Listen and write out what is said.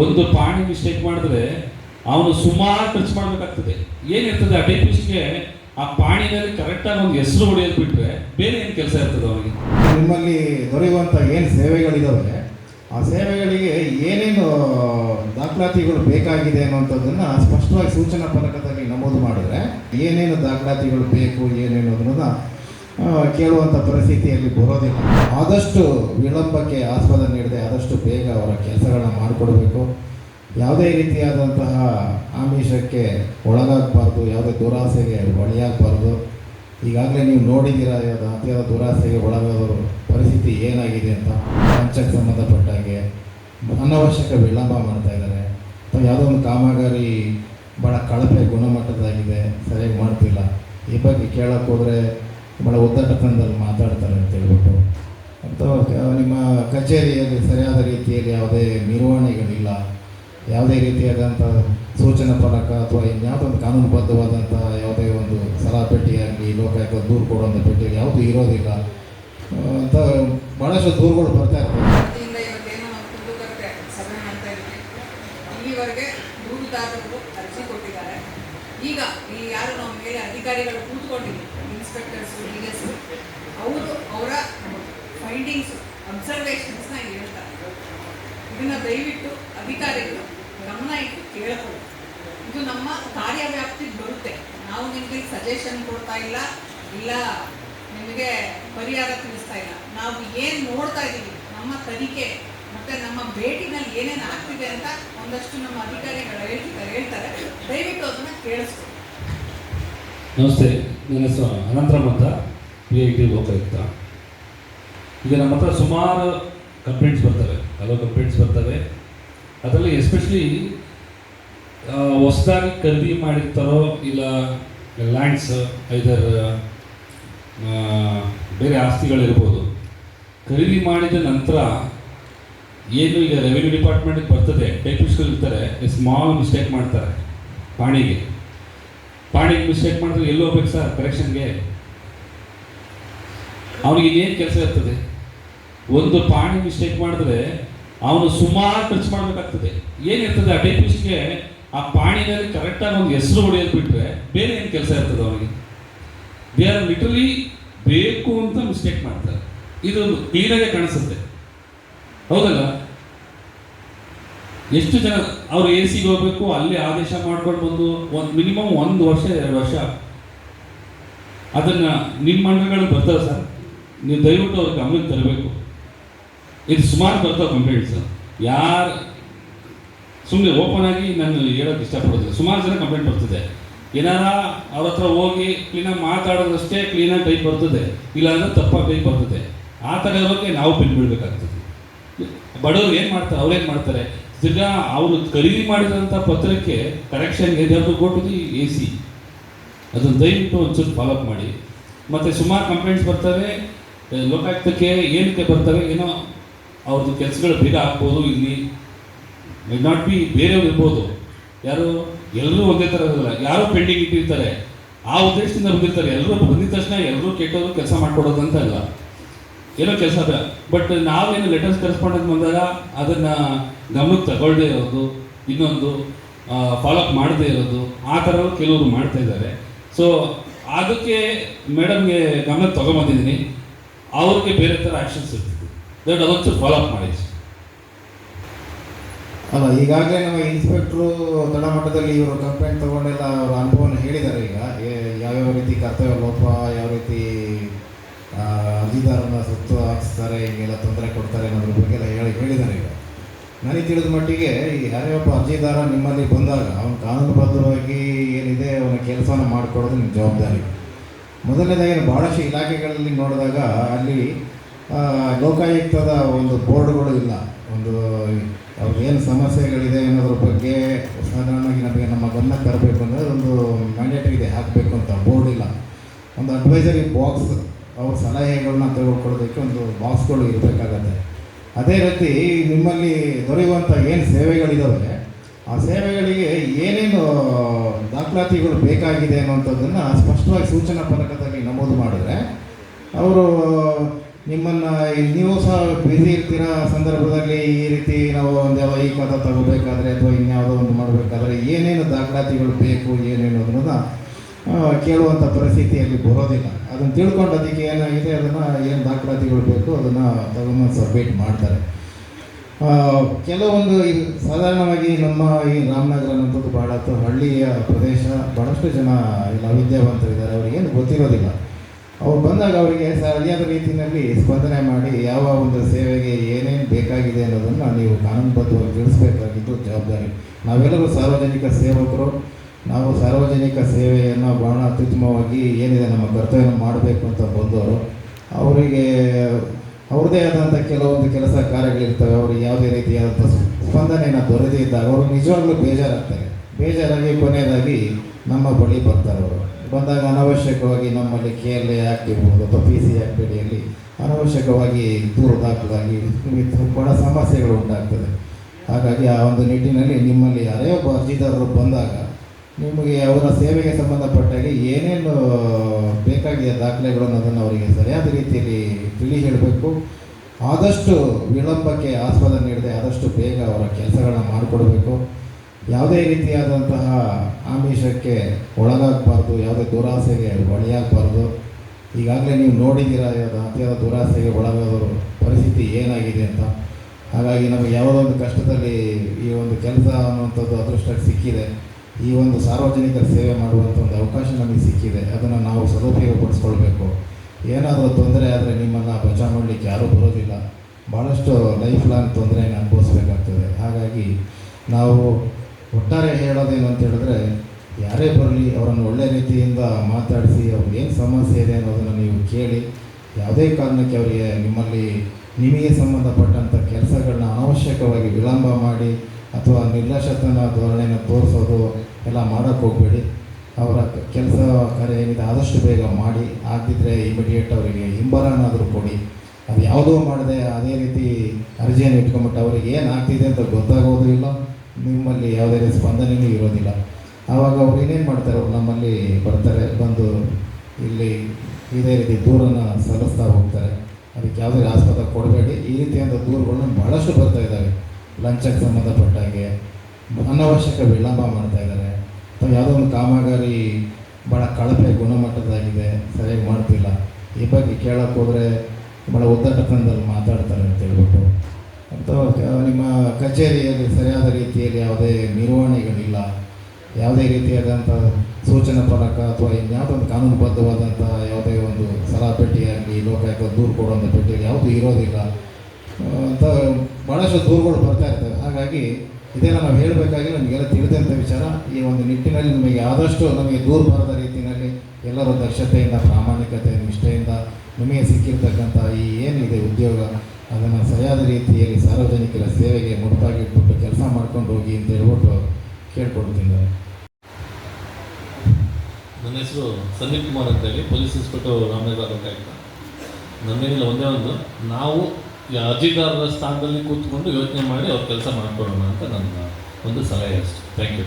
ಒಂದು ಪಾಣಿ ಮಿಸ್ಟೇಕ್ ಮಾಡಿದ್ರೆ ಅವನು ಸುಮಾರು ಖರ್ಚು ಮಾಡಬೇಕಾಗ್ತದೆ. ಏನಿರ್ತದೆ ಆ ಟೈಪಿಸ್ಟ್ಗೆ ಆ ಪಾಣಿನಲ್ಲಿ ಕರೆಕ್ಟಾಗಿ ಒಂದು ಹೆಸರು ಹೊಡೆಯೋದು ಬಿಟ್ಟರೆ ಬೇರೆ ಏನು ಕೆಲಸ ಇರ್ತದೆ ಅವನಿಗೆ? ನಿಮ್ಮಲ್ಲಿ ದೊರೆಯುವಂಥ ಏನು ಸೇವೆಗಳಿದ್ದಾವೆ ಆ ಸೇವೆಗಳಿಗೆ ಏನೇನು, ದಾಖಲಾತಿಗಳು ಬೇಕಾಗಿದೆ ಅನ್ನುವಂಥದ್ದನ್ನು ಸ್ಪಷ್ಟವಾಗಿ ಸೂಚನಾ ಫಲಕದಲ್ಲಿ ನಮೂದು ಮಾಡಿದ್ರೆ ಏನೇನು ದಾಖಲಾತಿಗಳು ಬೇಕು, ಏನೇನು ಅನ್ನೋದನ್ನ ಕೇಳುವಂಥ ಪರಿಸ್ಥಿತಿಯಲ್ಲಿ ಬರೋದಿಲ್ಲ ಆದಷ್ಟು ವಿಳಂಬಕ್ಕೆ ಆಸ್ಪದ ನೀಡದೆ ಆದಷ್ಟು ಬೇಗ ಅವರ ಕೆಲಸಗಳನ್ನ ಮಾಡಿಕೊಡಬೇಕು. ಯಾವುದೇ ರೀತಿಯಾದಂತಹ ಆಮಿಷಕ್ಕೆ ಒಳಗಾಗಬಾರ್ದು, ಯಾವುದೇ ದುರಾಸೆಗೆ ಬಲಿಯಾಗಬಾರ್ದು ಈಗಾಗಲೇ ನೀವು ನೋಡಿದ್ದೀರಾ ಅತಿಯಾದ ದುರಾಸೆಗೆ ಒಳಗಾದವರು ಪರಿಸ್ಥಿತಿ ಏನಾಗಿದೆ ಅಂತ ಪಂಚಕ್ಕೆ ಸಂಬಂಧಪಟ್ಟ ಹಾಗೆ ಅನವಶ್ಯಕ ವಿಳಂಬ ಮಾಡ್ತಾ ಇದ್ದಾರೆ. ಅಥವಾ ಯಾವುದೋ ಒಂದು ಕಾಮಗಾರಿ ಭಾಳ ಕಳಪೆ ಗುಣಮಟ್ಟದಾಗಿದೆ ಸರಿಯಾಗಿ ಮಾಡ್ತಿಲ್ಲ. ಈ ಬಗ್ಗೆ ಕೇಳೋಕ್ಕೋದ್ರೆ ಭಾಳ ಒತ್ತಡತನದಲ್ಲಿ ಮಾತಾಡ್ತಾರೆ ಅಂತ ಹೇಳ್ಬಿಟ್ಟು. ಅಥವಾ ನಿಮ್ಮ ಕಚೇರಿಯಲ್ಲಿ ಸರಿಯಾದ ರೀತಿಯಲ್ಲಿ ಯಾವುದೇ ನಿರ್ವಹಣೆಗಳಿಲ್ಲ. ಯಾವುದೇ ರೀತಿಯಾದಂಥ ಸೂಚನಾ ಫಲಕ ಅಥವಾ ಇನ್ಯಾವುದೋ ಒಂದು ಕಾನೂನುಬದ್ಧವಾದಂಥ ಯಾವುದೇ ಒಂದು ಸಲಹಾ ಪೆಟ್ಟಿ ಲೋಕಾಯುಕ್ತ ದೂರು ಕೊಡುವಂಥ ಪೆಟ್ಟಿಯಲ್ಲಿ ಯಾವುದೂ ಇರೋದಿಲ್ಲ. ಅಂತ ಭಾಳಷ್ಟು ದೂರುಗಳು ಬರ್ತಾ ಇರ್ತವೆ. ಈಗ ಇಲ್ಲಿ ಯಾರು ನಮ್ಮ ಮೇಲೆ ಅಧಿಕಾರಿಗಳು ಕೂತ್ಕೊಂಡಿದ್ದೀವಿ ಇನ್ಸ್ಪೆಕ್ಟರ್ಸ್ ಡಿ ಎಸ್ ಅವರು ಅವರ ಫೈಂಡಿಂಗ್ಸ್ ಅಬ್ಸರ್ವೇಷನ್ಸ್ನ ಹೇಳ್ತಾರೆ. ಇದನ್ನು ದಯವಿಟ್ಟು ಅಧಿಕಾರಿಗಳು ಗಮನ ಇಟ್ಟು ಕೇಳಬಹುದು ಇದು ನಮ್ಮ ಕಾರ್ಯವ್ಯಾಪ್ತಿಗೆ ಬರುತ್ತೆ. ನಾವು ನಿಮಗೆ ಸಜೆಷನ್ ಕೊಡ್ತಾ ಇಲ್ಲ ಇಲ್ಲ ನಿಮಗೆ ಪರಿಹಾರ ತಿಳಿಸ್ತಾ ಇಲ್ಲ. ನಾವು ಏನು ನೋಡ್ತಾ ಇದ್ದೀವಿ ನಮ್ಮ ತನಿಖೆ ಮತ್ತೆ ನಮ್ಮ ಭೇಟಿನಲ್ಲಿ ಏನೇನು ಆಗ್ತಿದೆ ಅಂತ ಒಂದಷ್ಟು ನಮ್ಮ ಅಧಿಕಾರಿಗಳು ಹೇಳ್ತಿದ್ದಾರೆ, ಹೇಳ್ತಾರೆ. ದಯವಿಟ್ಟು ಅದನ್ನ ಕೇಳಿಸ್ಕೊಳ್ಳಿ ನಮಸ್ತೆ, ನನ್ನ ಹೆಸರು ಅನಂತರಾಮ್ ಅಂತ ಪಿ ಐ ಟಿ ಲೋಕಾಯುಕ್ತ. ಈಗ ನಮ್ಮ ಹತ್ರ ಸುಮಾರು ಕಂಪ್ಲೇಂಟ್ಸ್ ಬರ್ತವೆ, ಹಲವು ಕಂಪ್ಲೇಂಟ್ಸ್ ಬರ್ತವೆ. ಅದರಲ್ಲಿ ಎಸ್ಪೆಷಲಿ ಹೊಸದಾಗಿ ಖರೀದಿ ಮಾಡಿರ್ತಾರೋ ಇಲ್ಲ ಲ್ಯಾಂಡ್ಸ್ ಐದರ್ ಬೇರೆ ಆಸ್ತಿಗಳಿರ್ಬೋದು. ಖರೀದಿ ಮಾಡಿದ ನಂತರ ಏನು ಈಗ ರೆವಿನ್ಯೂ ಡಿಪಾರ್ಟ್ಮೆಂಟಿಗೆ ಬರ್ತದೆ ಟೈಪಿಸ್ಟ್ಗಳು ಇರ್ತಾರೆ ಸ್ಮಾಲ್ ಮಿಸ್ಟೇಕ್ ಮಾಡ್ತಾರೆ, ಪಾಣಿಗೆ. ಪಾಣಿಗೆ ಮಿಸ್ಟೇಕ್ ಮಾಡಿದ್ರೆ ಎಲ್ಲಿ ಹೋಗ್ಬೇಕು ಸರ್ ಕರೆಕ್ಷನ್ಗೆ ಅವ್ನಿಗೆ ಇನ್ನೇನು ಕೆಲಸ ಇರ್ತದೆ? ಒಂದು ಪಾಣಿ ಮಿಸ್ಟೇಕ್ ಮಾಡಿದ್ರೆ ಅವನು ಸುಮಾರು ಖರ್ಚು ಮಾಡಬೇಕಾಗ್ತದೆ. ಏನಿರ್ತದೆ ಆ ಟೈಪಿಸ್ಟ್ಗೆ ಆ ಪಾಣಿನಲ್ಲಿ ಕರೆಕ್ಟಾಗಿ ಒಂದು ಹೆಸರು ಹೊಡೆಯೋದು ಬಿಟ್ಟರೆ ಬೇರೆ ಏನು ಕೆಲಸ ಇರ್ತದೆ ಅವನಿಗೆ? ದೇ ಆರ್ ಲಿಟಲಿ ಬೇಕು ಅಂತ ಮಿಸ್ಟೇಕ್ ಮಾಡ್ತಾರೆ. ಇದೊಂದು ಕ್ಲೀನಾಗೆ ಕಾಣಿಸುತ್ತೆ. ಹೌದಲ್ಲ? ಎಷ್ಟು ಜನ ಅವ್ರು ಎ ಸಿಗೆ ಹೋಗ್ಬೇಕು, ಅಲ್ಲಿ ಆದೇಶ ಮಾಡ್ಕೊಂಡು ಬಂದು ಒಂದು ಮಿನಿಮಮ್ ಒಂದು ವರ್ಷ, ಎರಡು ವರ್ಷ ಅದನ್ನು ನಿಮ್ಮ ಮಂಡಳಿಗಳು ಬರ್ತವೆ ಸರ್. ನೀವು ದಯವಿಟ್ಟು ಅವ್ರ ಗಮನಕ್ಕೆ ತರಬೇಕು. ಇದು ಸುಮಾರು ಬರ್ತಾ ಕಂಪ್ಲೇಂಟ್ ಸರ್ ಯಾರು ಸುಮ್ಮನೆ ಓಪನ್ ಆಗಿ ನಾನು ಹೇಳೋಕ್ಕೆ ಇಷ್ಟಪಡೋದಿಲ್ಲ. ಸುಮಾರು ಜನ ಕಂಪ್ಲೇಂಟ್ ಬರ್ತದೆ. ಏನಾರ ಅವ್ರ ಹತ್ರ ಹೋಗಿ ಕ್ಲೀನಾಗಿ ಮಾತಾಡೋದಷ್ಟೇ ಕ್ಲೀನಾಗಿ ಟೈಪ್ ಬರ್ತದೆ. ಇಲ್ಲಾಂದ್ರೆ ತಪ್ಪಾಗಿ ಟೈಪ್ ಬರ್ತದೆ. ಆ ಥರ ಇರೋಕ್ಕೆ ನಾವು ಬಿಡಬೇಕಾಗ್ತದೆ. ಬಡವರು ಏನು ಮಾಡ್ತಾರೆ ಅವ್ರೇನು ಮಾಡ್ತಾರೆ? ತಿರ್ಗಾ ಅವರು ಖರೀದಿ ಮಾಡಿದಂಥ ಪತ್ರಕ್ಕೆ ಕರೆಕ್ಷನ್ ದೇವ್ರು ಕೊಟ್ಟಿದ್ದು ಎ ಸಿ ಅದನ್ನು ದಯವಿಟ್ಟು ಒಂಚೂರು ಫಾಲೋಅಪ್ ಮಾಡಿ. ಮತ್ತು ಸುಮಾರು ಕಂಪ್ಲೇಂಟ್ಸ್ ಬರ್ತವೆ ಲೋಕಾಯುಕ್ತಕ್ಕೆ ಏನಕ್ಕೆ ಬರ್ತವೆ ಏನೋ ಅವ್ರದ್ದು ಕೆಲಸಗಳು ಬೇಗ ಹಾಕ್ಬೋದು ಇಲ್ಲಿ. ಮೈ ನಾಟ್ ಬಿ ಬೇರೆಯವ್ರು ಇರ್ಬೋದು. ಯಾರು ಎಲ್ಲರೂ ಒಂದೇ ಥರ ಇರೋದಿಲ್ಲ. ಯಾರು ಪೆಂಡಿಂಗ್ ಇಟ್ಟಿರ್ತಾರೆ. ಆ ಉದ್ದೇಶದಿಂದ ಬಂದಿರ್ತಾರೆ. ಎಲ್ಲರೂ ಬಂದಿದ ತಕ್ಷಣ ಎಲ್ಲರೂ ಕೆಟ್ಟವರು ಕೆಲಸ ಮಾಡ್ಕೊಡೋದು ಅಂತ ಅಲ್ಲ. ಏನೋ ಕೆಲಸ ಬಟ್ ನಾವೇನು ಲೆಟರ್ಸ್ ಕರೆಸ್ಪಾಂಡೆನ್ಸ್ ಬಂದಾಗ ಅದನ್ನು ಗಮನಕ್ಕೆ ತಗೊಳ್ಳದೇ ಇರೋದು, ಇನ್ನೊಂದು ಫಾಲೋಅಪ್ ಮಾಡದೇ ಇರೋದು, ಆ ಥರ ಕೆಲವರು ಮಾಡ್ತಾ ಇದ್ದಾರೆ. ಸೊ ಅದಕ್ಕೆ ಮೇಡಮ್ಗೆ ಗಮನ ತಗೊಂಬಂದಿದ್ದೀನಿ. ಅವ್ರಿಗೆ ಬೇರೆ ಥರ ಆ್ಯಕ್ಷನ್ಸ್ ಇರ್ತದೆ ದಟ್ ಅದೊಂಚೂರು ಫಾಲೋಅಪ್ ಮಾಡಿ ಅಲ್ಲ, ಈಗಾಗಲೇ ನಮ್ಮ ಇನ್ಸ್ಪೆಕ್ಟ್ರು ತಳಮಟ್ಟದಲ್ಲಿ ಇವರು ಕಂಪ್ಲೇಂಟ್ ತಗೊಂಡೆಲ್ಲ ಅವರ ಅನುಭವನ ಹೇಳಿದ್ದಾರೆ ಈಗ. ಯಾವ್ಯಾವ ರೀತಿ ಕರ್ತವ್ಯ ಲೋಪ, ಯಾವ ರೀತಿ ಅರ್ಜಿದಾರನ ಸುತ್ತು ಹಾಕಿಸ್ತಾರೆ, ಹಿಂಗೆಲ್ಲ ತೊಂದರೆ ಕೊಡ್ತಾರೆ ಅನ್ನೋದ್ರ ಬಗ್ಗೆ ಎಲ್ಲ ಹೇಳಿ, ಹೇಳಿದ್ದಾರೆ ಈಗ. ನನಗೆ ತಿಳಿದ ಮಟ್ಟಿಗೆ ಈ ಯಾರೇ ಒಬ್ಬ ಅರ್ಜಿದಾರ ನಿಮ್ಮಲ್ಲಿ ಬಂದಾಗ ಅವನು ಕಾನೂನುಬದ್ಧವಾಗಿ ಏನಿದೆ ಅವನ ಕೆಲಸವನ್ನು ಮಾಡಿಕೊಡೋದು ನಿಮ್ಮ ಜವಾಬ್ದಾರಿ. ಮೊದಲನೇದಾಗಿ ಭಾಳಷ್ಟು ಇಲಾಖೆಗಳಲ್ಲಿ ನೋಡಿದಾಗ ಅಲ್ಲಿ ಲೋಕಾಯುಕ್ತದ ಒಂದು ಬೋರ್ಡ್ಗಳು ಇಲ್ಲ. ಒಂದು ಏನು ಸಮಸ್ಯೆಗಳಿದೆ ಅನ್ನೋದ್ರ ಬಗ್ಗೆ ಸಾಧಾರಣವಾಗಿ ನಮಗೆ ನಮ್ಮ ಗಮನ ತರಬೇಕು ಅಂದರೆ ಒಂದು ಮ್ಯಾಂಡೇಟ್ ಇದೆ, ಹಾಕಬೇಕು ಅಂತ ಬೋರ್ಡ್ ಇಲ್ಲ. ಒಂದು ಅಡ್ವೈಸರಿ ಬಾಕ್ಸ್ ಅವ್ರ ಸಲಹೆಗಳನ್ನ ತೆಗೆದುಕೊಳ್ಳೋದಕ್ಕೆ ಒಂದು ಬಾಕ್ಸ್ಗಳು ಇರಬೇಕಾಗತ್ತೆ. ಅದೇ ರೀತಿ ನಿಮ್ಮಲ್ಲಿ ದೊರೆಯುವಂಥ ಏನು ಸೇವೆಗಳಿದ್ದಾವೆ ಆ ಸೇವೆಗಳಿಗೆ ಏನೇನು ದಾಖಲಾತಿಗಳು ಬೇಕಾಗಿದೆ ಅನ್ನೋಂಥದ್ದನ್ನು ಸ್ಪಷ್ಟವಾಗಿ ಸೂಚನಾ ಫಲಕದಲ್ಲಿ ನಮೂದು ಮಾಡಿದರೆ, ಅವರು ನಿಮ್ಮನ್ನು ನೀವು ಸಹ ಬ್ಯುಸಿ ಇರ್ತೀರ ಸಂದರ್ಭದಲ್ಲಿ ಈ ರೀತಿ ನಾವು ಒಂದು ಯಾವ ಈ ಪದ ತಗೋಬೇಕಾದ್ರೆ ಅಥವಾ ಇನ್ಯಾವುದೋ ಒಂದು ಮಾಡಬೇಕಾದ್ರೆ ಏನೇನು ದಾಖಲಾತಿಗಳು ಬೇಕು ಏನೇನು ಅನ್ನೋದನ್ನ ಕೇಳುವಂಥ ಪರಿಸ್ಥಿತಿಯಲ್ಲಿ ಬರೋದಿಲ್ಲ. ಅದನ್ನು ತಿಳ್ಕೊಂಡು ಅದಕ್ಕೆ ಏನಾಗಿದೆ ಅದನ್ನು ಏನು ದಾಖಲಾತಿಗಳು ಬೇಕು, ಅದನ್ನು ತಗೊಂಡು ಸಬ್ಮಿಟ್ ಮಾಡ್ತಾರೆ. ಕೆಲವೊಂದು ಈ ಸಾಧಾರಣವಾಗಿ ನಮ್ಮ ಈ ರಾಮನಗರ ಅನ್ನೋದು ಭಾಳ ಹಳ್ಳಿಯ ಪ್ರದೇಶ ಭಾಳಷ್ಟು ಜನ ಇಲ್ಲ ವಿದ್ಯಾವಂತರಿದ್ದಾರೆ ಅವ್ರಿಗೇನು ಗೊತ್ತಿರೋದಿಲ್ಲ. ಅವ್ರು ಬಂದಾಗ ಅವರಿಗೆ ಸರಿಯಾದ ರೀತಿಯಲ್ಲಿ ಸ್ಪಂದನೆ ಮಾಡಿ, ಯಾವ ಒಂದು ಸೇವೆಗೆ ಏನೇನು ಬೇಕಾಗಿದೆ ಅನ್ನೋದನ್ನು ನೀವು ಕಾನೂನುಬದ್ಧವಾಗಿ ತಿಳಿಸ್ಬೇಕಾಗಿದ್ದು ಜವಾಬ್ದಾರಿ. ನಾವೆಲ್ಲರೂ ಸಾರ್ವಜನಿಕ ಸೇವಕರು. ನಾವು ಸಾರ್ವಜನಿಕ ಸೇವೆಯನ್ನು ಬಹಳ ಅತ್ಯುತ್ತಮವಾಗಿ ಏನಿದೆ ನಮ್ಮ ಕರ್ತವ್ಯವನ್ನು ಮಾಡಬೇಕು ಅಂತ ಬಂದವರು. ಅವರಿಗೆ ಅವ್ರದ್ದೇ ಆದಂಥ ಕೆಲವೊಂದು ಕೆಲಸ ಕಾರ್ಯಗಳಿರ್ತವೆ. ಅವ್ರಿಗೆ ಯಾವುದೇ ರೀತಿಯಾದಂಥ ಸ್ಪಂದನೆಯನ್ನು ದೊರೆದೇ ಇದ್ದಾಗ ಅವರು ನಿಜವಾಗ್ಲೂ ಬೇಜಾರಾಗ್ತಾರೆ. ಬೇಜಾರಾಗಿ ಕೊನೆಯದಾಗಿ ನಮ್ಮ ಬಳಿ ಬರ್ತಾರೆ ಅವರು. ಬಂದಾಗ ಅನವಶ್ಯಕವಾಗಿ ನಮ್ಮಲ್ಲಿ ಕೆ ಎಲ್ ಎ ಆಗ್ತಿರ್ಬೋದು ಅಥವಾ ಪಿ ಸಿ ಅನವಶ್ಯಕವಾಗಿ ಅನಾವಶ್ಯಕವಾಗಿ ದೂರು ದಾಖಲಾಗಿ ಬಹಳ ಸಮಸ್ಯೆಗಳು ಉಂಟಾಗ್ತದೆ. ಹಾಗಾಗಿ ಆ ಒಂದು ನಿಟ್ಟಿನಲ್ಲಿ ನಿಮ್ಮಲ್ಲಿ ಯಾರೇ ಒಬ್ಬ ಅರ್ಜಿದಾರರು ಬಂದಾಗ ನಿಮಗೆ ಅವರ ಸೇವೆಗೆ ಸಂಬಂಧಪಟ್ಟಾಗೆ ಏನೇನು ಬೇಕಾಗಿದೆ ದಾಖಲೆಗಳು ಅನ್ನೋದನ್ನು ಅವರಿಗೆ ಸರಿಯಾದ ರೀತಿಯಲ್ಲಿ ತಿಳಿ ಹೇಳಬೇಕು ಆದಷ್ಟು ವಿಳಂಬಕ್ಕೆ ಆಸ್ಪದ ನೀಡದೆ ಆದಷ್ಟು ಬೇಗ ಅವರ ಕೆಲಸಗಳನ್ನ ಮಾಡಿಕೊಡಬೇಕು. ಯಾವುದೇ ರೀತಿಯಾದಂತಹ ಆಮಿಷಕ್ಕೆ ಒಳಗಾಗಬಾರ್ದು, ಯಾವುದೇ ದುರಾಸೆಗೆ ಒಳೆಯಾಗಬಾರ್ದು ಈಗಾಗಲೇ ನೀವು ನೋಡಿದ್ದೀರಾ ಅತಿಯಾದ ದುರಾಸೆಗೆ ಒಳಗಾದ ಪರಿಸ್ಥಿತಿ ಏನಾಗಿದೆ ಅಂತ. ಹಾಗಾಗಿ ನಮಗೆ ಯಾವುದೋ ಒಂದು ಕಷ್ಟದಲ್ಲಿ ಈ ಒಂದು ಕೆಲಸ ಅನ್ನುವಂಥದ್ದು ಅದೃಷ್ಟಕ್ಕೆ ಸಿಕ್ಕಿದೆ. ಈ ಒಂದು ಸಾರ್ವಜನಿಕರ ಸೇವೆ ಮಾಡುವಂಥ ಒಂದು ಅವಕಾಶ ನಮಗೆ ಸಿಕ್ಕಿದೆ. ಅದನ್ನು ನಾವು ಸದುಪಯೋಗಪಡಿಸ್ಕೊಳ್ಬೇಕು. ಏನಾದರೂ ತೊಂದರೆ ಆದರೆ ನಿಮ್ಮನ್ನು ಬಚಾವ್ ಮಾಡಲಿಕ್ಕೆ ಯಾರೂ ಬರೋದಿಲ್ಲ. ಭಾಳಷ್ಟು ಲೈಫ್ ಲಾಂಗ್ ತೊಂದರೆಯನ್ನು ಅನುಭವಿಸ್ಬೇಕಾಗ್ತದೆ. ಹಾಗಾಗಿ ನಾವು ಒಟ್ಟಾರೆ ಹೇಳೋದೇನು ಅಂತ ಹೇಳಿದ್ರೆ, ಯಾರೇ ಬರಲಿ, ಅವರನ್ನು ಒಳ್ಳೆ ರೀತಿಯಿಂದ ಮಾತಾಡಿಸಿ, ಅವ್ರಿಗೆ ಏನು ಸಮಸ್ಯೆ ಇದೆ ಅನ್ನೋದನ್ನು ನೀವು ಕೇಳಿ, ಯಾವುದೇ ಕಾರಣಕ್ಕೆ ಅವರಿಗೆ ನಿಮ್ಮಲ್ಲಿ ನಿಮಗೆ ಸಂಬಂಧಪಟ್ಟಂಥ ಕೆಲಸಗಳನ್ನ ಅನಾವಶ್ಯಕವಾಗಿ ವಿಳಂಬ ಮಾಡಿ ಅಥವಾ ನಿರ್ಲಕ್ಷ್ಯತನ ಧೋರಣೆಯನ್ನು ತೋರಿಸೋದು ಎಲ್ಲ ಮಾಡೋಕ್ಕೆ ಹೋಗಬೇಡಿ. ಅವರ ಕೆಲಸ ಕಾರ್ಯ ಏನಿದೆ ಆದಷ್ಟು ಬೇಗ ಮಾಡಿ ಆಗದಿದ್ದರೆ ಇಮಿಡಿಯೇಟ್ ಅವರಿಗೆ ಹಿಂಬರನಾದರೂ ಕೊಡಿ. ಅದು ಯಾವುದೋ ಮಾಡದೆ ಅದೇ ರೀತಿ ಅರ್ಜಿಯನ್ನು ಇಟ್ಕೊಂಬಿಟ್ಟು ಅವರಿಗೆ ಏನು ಆಗ್ತಿದೆ ಅಂತ ಗೊತ್ತಾಗೋದು ಇಲ್ಲ ನಿಮ್ಮಲ್ಲಿ ಯಾವುದೇ ರೀತಿ ಸ್ಪಂದನೆಯೂ ಇರೋದಿಲ್ಲ. ಆವಾಗ ಅವ್ರು ಏನೇನು ಮಾಡ್ತಾರೆ, ಅವ್ರು ನಮ್ಮಲ್ಲಿ ಬರ್ತಾರೆ, ಬಂದು ಇಲ್ಲಿ ಇದೇ ರೀತಿ ದೂರನ್ನು ಸಲ್ಲಿಸ್ತಾ ಹೋಗ್ತಾರೆ. ಅದಕ್ಕೆ ಯಾವುದೇ ಆಸ್ಪತ್ರೆ ಕೊಡಬೇಡಿ. ಈ ರೀತಿಯಾದ ದೂರುಗಳನ್ನ ಭಾಳಷ್ಟು ಬರ್ತಾ ಇದ್ದಾವೆ ಲಂಚಕ್ಕೆ ಸಂಬಂಧಪಟ್ಟ ಹಾಗೆ ಅನವಶ್ಯಕ ವಿಳಂಬ ಮಾಡ್ತಾ ಇದ್ದಾರೆ. ಅಥವಾ ಯಾವುದೋ ಒಂದು ಕಾಮಗಾರಿ ಭಾಳ ಕಳಪೆ ಗುಣಮಟ್ಟದಾಗಿದೆ, ಸರಿಯಾಗಿ ಮಾಡ್ತಿಲ್ಲ. ಈ ಬಗ್ಗೆ ಕೇಳಕ್ಕೆ ಹೋದರೆ ಭಾಳ ಉದ್ದಟತನದಲ್ಲಿ ಮಾತಾಡ್ತಾರೆ ಅಂತ ಹೇಳ್ಬಿಟ್ಟು. ಅಥವಾ ನಿಮ್ಮ ಕಚೇರಿಯಲ್ಲಿ ಸರಿಯಾದ ರೀತಿಯಲ್ಲಿ ಯಾವುದೇ ನಿರ್ವಹಣೆಗಳಿಲ್ಲ. ಯಾವುದೇ ರೀತಿಯಾದಂಥ ಸೂಚನಾ ಫಲಕ ಅಥವಾ ಇನ್ಯಾವುದೋ ಒಂದು ಕಾನೂನುಬದ್ಧವಾದಂಥ ಯಾವುದೇ ಒಂದು ಸಲಹಾ ಪೆಟ್ಟಿಯಾಗಲಿ, ಲೋಕಾಯುಕ್ತ ದೂರು ಕೊಡುವಂಥ ಪೆಟ್ಟಿಯಲ್ಲಿ ಯಾವುದೂ ಇರೋದಿಲ್ಲ. ಅಂತ ಭಾಳಷ್ಟು ದೂರುಗಳು ಬರ್ತಾ ಇರ್ತವೆ ಹಾಗಾಗಿ ಇದೆಲ್ಲ ನಾವು ಹೇಳಬೇಕಾಗಿ ನಮಗೆಲ್ಲ ತಿಳಿದಂಥ ವಿಚಾರ, ಈ ಒಂದು ನಿಟ್ಟಿನಲ್ಲಿ ನಮಗೆ ಆದಷ್ಟು ನಮಗೆ ದೂರ ಬರದ ರೀತಿಯಲ್ಲಿ ಎಲ್ಲರೂ ದಕ್ಷತೆಯಿಂದ, ಪ್ರಾಮಾಣಿಕತೆ, ನಿಷ್ಠೆಯಿಂದ ನಮಗೆ ಸಿಕ್ಕಿರ್ತಕ್ಕಂಥ ಈ ಏನಿದೆ ಉದ್ಯೋಗ, ಅದನ್ನು ಸರಿಯಾದ ರೀತಿಯಲ್ಲಿ ಸಾರ್ವಜನಿಕರ ಸೇವೆಗೆ ಮುಡುಪಾಗಿಟ್ಬಿಟ್ಟು ಕೆಲಸ ಮಾಡ್ಕೊಂಡು ಹೋಗಿ ಅಂತ ಹೇಳ್ಬಿಟ್ಟು ಕೇಳ್ಕೊಡ್ತೀನಿ ನಾನು. ನನ್ನ ಹೆಸರು ಸಂದೀಪ್ ಕುಮಾರ್ ಅಂತೇಳಿ, ಪೊಲೀಸ್ ಇನ್ಸ್ಪೆಕ್ಟರ್ ರಾಮನಗರ ನನ್ನ ನನ್ನೇನಿಲ್ಲ ಒಂದೇ ಒಂದು, ನಾವು ಅರ್ಜಿದಾರರ ಸ್ಥಾನದಲ್ಲಿ ಕೂತ್ಕೊಂಡು ಯೋಚನೆ ಮಾಡಿ ಅವ್ರ ಕೆಲಸ ಮಾಡ್ಕೊಡೋಣ ಅಂತ ನನ್ನ ಒಂದು ಸಲಹೆ ಅಷ್ಟೆ. Thank you